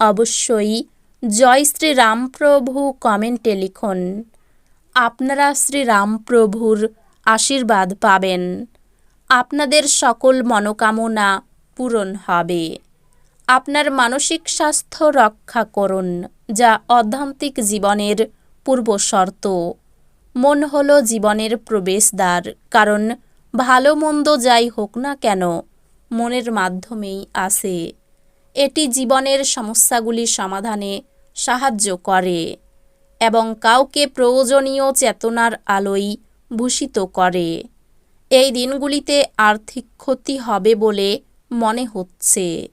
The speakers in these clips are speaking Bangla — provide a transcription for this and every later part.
অবশ্যই জয় শ্রীরামপ্রভু কমেন্টে লিখুন, আপনারা শ্রীরামপ্রভুর আশীর্বাদ পাবেন। আপনাদের সকল মনোকামনা পূরণ হবে। আপনার মানসিক স্বাস্থ্য রক্ষা করুন, যা অধ্যান্তিক জীবনের পূর্বশর্ত। মন হল জীবনের প্রবেশদ্বার, কারণ ভালো মন্দ যাই হোক না কেন, মনের মাধ্যমেই আসে এটি জীবনের সমস্যাগুলি সমাধানে সাহায্য করে এবং কাউকে প্রয়োজনীয় চেতনার আলোয় ভূষিত করে। এই দিনগুলিতে আর্থিক ক্ষতি হবে বলে মনে হচ্ছে।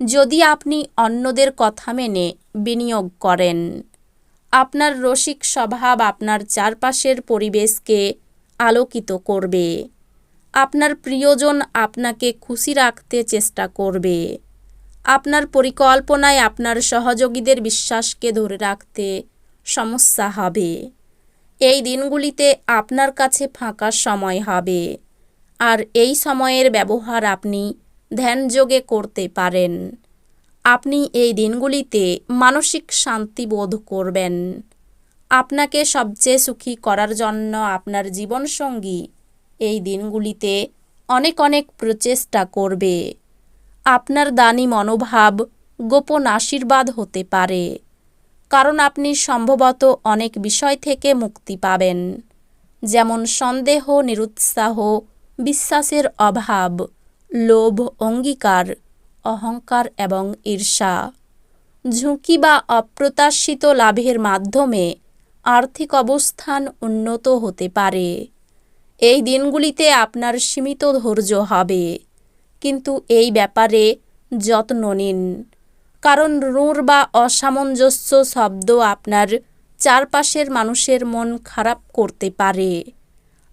যদি আপনি অন্যদের কথা মেনে বিনিয়োগ করেন, আপনার রসিক স্বভাব আপনার চারপাশের পরিবেশকে আলোকিত করবে। আপনার প্রিয়জন আপনাকে খুশি রাখতে চেষ্টা করবে। আপনার পরিকল্পনায় আপনার সহযোগীদের বিশ্বাসকে ধরে রাখতে সমস্যা হবে। এই দিনগুলিতে আপনার কাছে ফাঁকা সময় হবে। আর এই সময়ের ব্যবহার আপনি ধ্যানযোগে করতে পারেন। আপনি এই দিনগুলিতে মানসিক শান্তি বোধ করবেন। আপনাকে সবচেয়ে সুখী করার জন্য আপনার জীবনসঙ্গী এই দিনগুলিতে অনেক অনেক প্রচেষ্টা করবে। আপনার দানি মনোভাব গোপন আশীর্বাদ হতে পারে, কারণ আপনি সম্ভবত অনেক বিষয় থেকে মুক্তি পাবেন, যেমন সন্দেহ, নিরুৎসাহ, বিশ্বাসের অভাব, লোভ, অঙ্গীকার, অহংকার এবং ঈর্ষা। ঝুঁকি বা অপ্রত্যাশিত লাভের মাধ্যমে আর্থিক অবস্থান উন্নত হতে পারে। এই দিনগুলিতে আপনার সীমিত ধৈর্য হবে। কিন্তু এই ব্যাপারে যত্ন নিন। কারণ রুঁড় বা অসামঞ্জস্য শব্দ আপনার চারপাশের মানুষের মন খারাপ করতে পারে।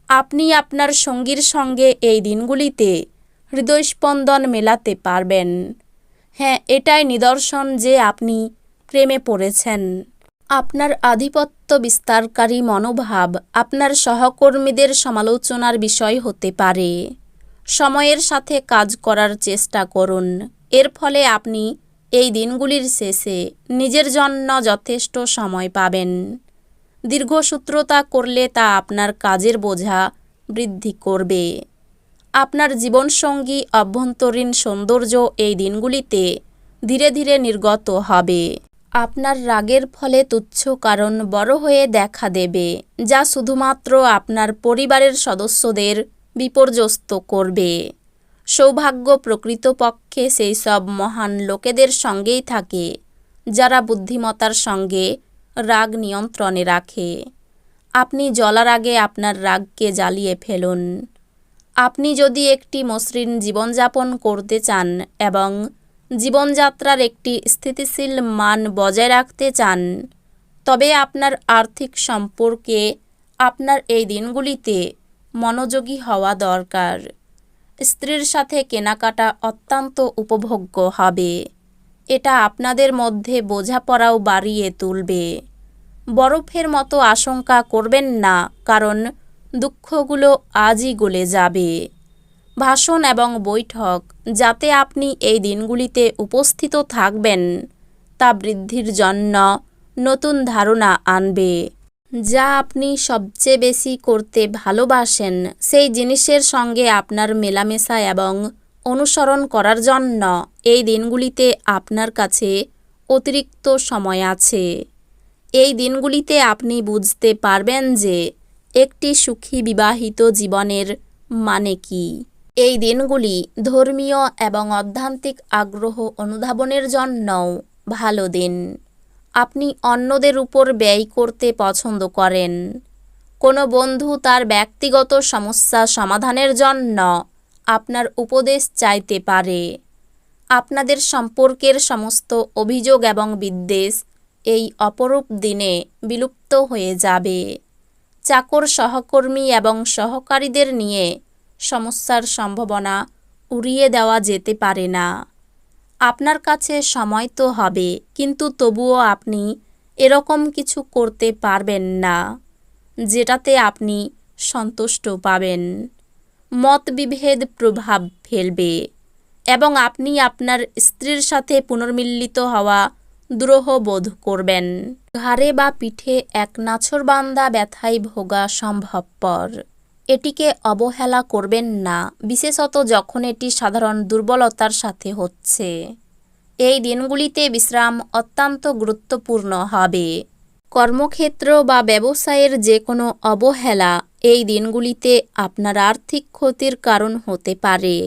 আপনি আপনার সঙ্গীর সঙ্গে এই দিনগুলিতে হৃদয়স্পন্দন মেলাতে পারবেন। হ্যাঁ এটাই নিদর্শন যে আপনি প্রেমে পড়েছেন। আপনার আধিপত্য বিস্তারকারী মনোভাব আপনার সহকর্মীদের সমালোচনার বিষয় হতে পারে। সময়ের সাথে কাজ করার চেষ্টা করুন। এর ফলে আপনি এই দিনগুলির শেষে নিজের জন্য যথেষ্ট সময় পাবেন। দীর্ঘসূত্রতা করলে তা আপনার কাজের বোঝা বৃদ্ধি করবে। আপনার জীবনসঙ্গী, অভ্যন্তরীণ সৌন্দর্য এই দিনগুলিতে ধীরে ধীরে নির্গত হবে। আপনার রাগের ফলে তুচ্ছ কারণ বড় হয়ে দেখা দেবে, যা শুধুমাত্র আপনার পরিবারের সদস্যদের বিপর্যস্ত করবে। সৌভাগ্য প্রকৃতপক্ষে সেই সব মহান লোকেদের সঙ্গেই থাকে, যারা বুদ্ধিমতার সঙ্গে রাগ নিয়ন্ত্রণে রাখে। আপনি জলার আগে আপনার রাগকে জ্বালিয়ে ফেলুন। আপনি যদি একটি মসৃণ জীবনযাপন করতে চান এবং জীবনযাত্রার একটি স্থিতিশীল মান বজায় রাখতে চান, তবে আপনার আর্থিক সম্পর্কে আপনার এই দিনগুলিতে মনোযোগী হওয়া দরকার। স্ত্রীর সাথে কেনাকাটা অত্যন্ত উপভোগ্য হবে। এটা আপনাদের মধ্যে বোঝাপড়াও বাড়িয়ে তুলবে। বরফের মতো আশঙ্কা করবেন না, কারণ দুঃখগুলো আজই গলে যাবে। ভাষণ এবং বৈঠক, যাতে আপনি এই দিনগুলিতে উপস্থিত থাকবেন, তা বৃদ্ধির জন্য নতুন ধারণা আনবে। যা আপনি সবচেয়ে বেশি করতে ভালোবাসেন, সেই জিনিসের সঙ্গে আপনার মেলামেশা এবং অনুসরণ করার জন্য এই দিনগুলিতে আপনার কাছে অতিরিক্ত সময় আছে। এই দিনগুলিতে আপনি বুঝতে পারবেন যে একটি সুখী বিবাহিত জীবনের মানে কি। এই দিনগুলি ধর্মীয় এবং অধ্যান্তিক আগ্রহ অনুধাবনের জন্যও ভালো দিন। আপনি অন্যদের উপর ব্যয় করতে পছন্দ করেন। কোনো বন্ধু তার ব্যক্তিগত সমস্যা সমাধানের জন্য আপনার উপদেশ চাইতে পারে। আপনাদের সম্পর্কের সমস্ত অভিযোগ এবং বিদ্বেষ এই অপরূপ দিনে বিলুপ্ত হয়ে যাবে। চাকর সহকর্মী এবং সহকারীদের নিয়ে সমস্যার সম্ভাবনা উড়িয়ে দেওয়া যেতে পারে না। আপনার কাছে সময় তো হবে, কিন্তু তবুও আপনি এরকম কিছু করতে পারবেন না, যেটাতে আপনি সন্তুষ্ট পাবেন। মতবিভেদ প্রভাব ফেলবে এবং আপনি আপনার স্ত্রীর সাথে পুনর্মিলিত হওয়া দ্রোহ বোধ করবেন। ঘাড়ে বা পিঠে এক নাছরবান্দা ব্যথায় ভোগা সম্ভবপর। এটিকে অবহেলা করবেন না, বিশেষত যখন এটি সাধারণ দুর্বলতার সাথে হচ্ছে। এই দিনগুলিতে বিশ্রাম অত্যন্ত গুরুত্বপূর্ণ হবে। কর্মক্ষেত্র বা ব্যবসায়ের যে কোনো অবহেলা এই দিনগুলিতে আপনার আর্থিক ক্ষতির কারণ হতে পারে।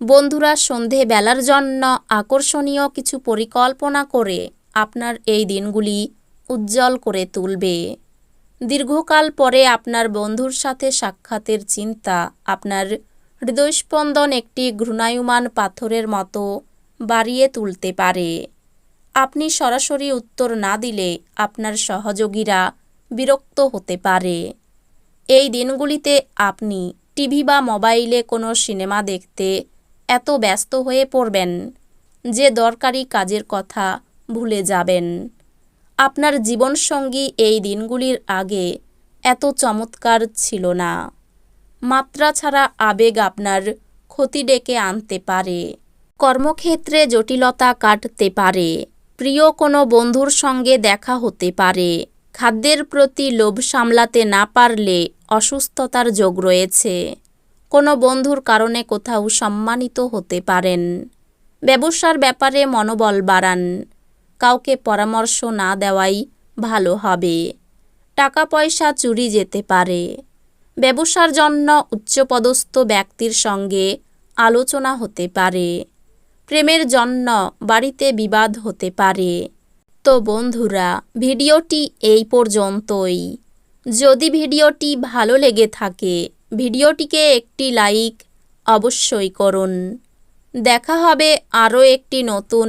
বন্ধুরা সন্ধে বেলার জন্য আকর্ষণীয় কিছু পরিকল্পনা করে আপনার এই দিনগুলি উজ্জ্বল করে তুলবে। দীর্ঘকাল পরে আপনার বন্ধুর সাথে সাক্ষাতের চিন্তা, আপনার হৃদয়স্পন্দন একটি ঘৃণায়মান পাথরের মতো বাড়িয়ে তুলতে পারে। আপনি সরাসরি উত্তর না দিলে আপনার সহযোগীরা বিরক্ত হতে পারে। এই দিনগুলিতে আপনি টিভি বা মোবাইলে কোনো সিনেমা দেখতে এত ব্যস্ত হয়ে পড়বেন যে দরকারি কাজের কথা ভুলে যাবেন। আপনার জীবনসঙ্গী এই দিনগুলির আগে এত চমৎকার ছিল না। মাত্রা ছাড়া আবেগ আপনার ক্ষতি ডেকে আনতে পারে। কর্মক্ষেত্রে জটিলতা কাটতে পারে। প্রিয় কোনো বন্ধুর সঙ্গে দেখা হতে পারে। খাদ্যের প্রতি লোভ সামলাতে না পারলে অসুস্থতার যোগ রয়েছে। কোনো বন্ধুর কারণে কোথাও সম্মানিত হতে পারেন। ব্যবসার ব্যাপারে মনোবল বাড়ান। কাউকে পরামর্শ না দেওয়াই ভালো হবে। টাকা পয়সা চুরি যেতে পারে। ব্যবসার জন্য উচ্চপদস্থ ব্যক্তির সঙ্গে আলোচনা হতে পারে। প্রেমের জন্য বাড়িতে বিবাদ হতে পারে। তো বন্ধুরা, ভিডিওটি এই পর্যন্তই। যদি ভিডিওটি ভালো লেগে থাকে, ভিডিওটিকে একটি লাইক অবশ্যই করুন। দেখা হবে আরও একটি নতুন